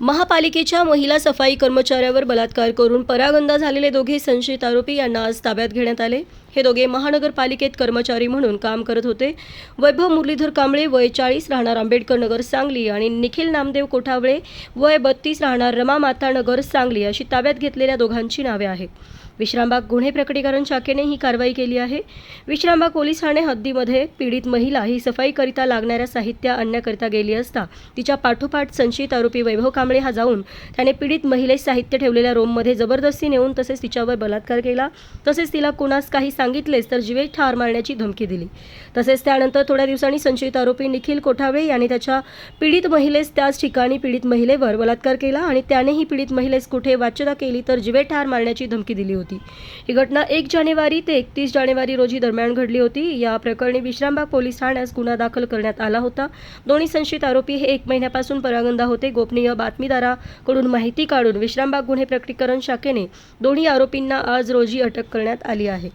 महापालिकेच्या महिला सफाई कर्मचाऱ्यावर बलात्कार करून परागंदा झालेले दोघे संशयित आरोपी यांना आज ताब्यात घेण्यात आले. हे दोघे महानगरपालिकेत कर्मचारी म्हणून काम करत होते. वैभव मुरलीधर कांबळे वय चाळीस राहणार आंबेडकर नगर सांगली आणि निखिल नामदेव कोठावळे वय बत्तीस राहणार रमा माता नगर सांगली अशी ताब्यात घेतलेल्या दोघांची नावे आहेत. विश्रामबाग गुन्हे प्रकटीकरण शाखेने ही कारवाई केली आहे. विश्रामबाग पोलीस ठाणे हद्दीमध्ये पीडित महिला ही सफाईकरिता लागणाऱ्या साहित्य आणण्याकरिता गेली असता तिच्या पाठोपाठ संशयित आरोपी वैभव कांबळे हा जाऊन त्याने पीडित महिलेस साहित्य ठेवलेल्या रूममध्ये जबरदस्ती नेऊन तसेच तिच्यावर बलात्कार केला. तसेच तिला कुणास काही सांगितलेस तर जीवे ठार मारण्याची धमकी दिली. तसेच त्यानंतर थोड्या दिवसांनी संशयित आरोपी निखिल कोठावळे याने त्याच्या पीडित महिलेस त्याच ठिकाणी पीडित महिलेवर बलात्कार केला आणि त्यानेही पीडित महिलेस कुठे वाच्यता केली तर जीवे ठार मारण्याची धमकी दिली होती. ही घटना एक जानेवारी ते एकतीस जानेवारी रोजी दरम्यान घडली होती. या प्रकरणी विश्रामबाग पोलीस ठाण्यास गुन्हा दाखल करण्यात आला होता. दोन्ही संशयित आरोपी हे एक महिन्यापासून परागंदा होते. गोपनीय बातमीदाराकडून माहिती काढून विश्रामबाग गुन्हे प्रकटीकरण शाखेने दोन्ही आरोपींना आज रोजी अटक करण्यात आली आहे.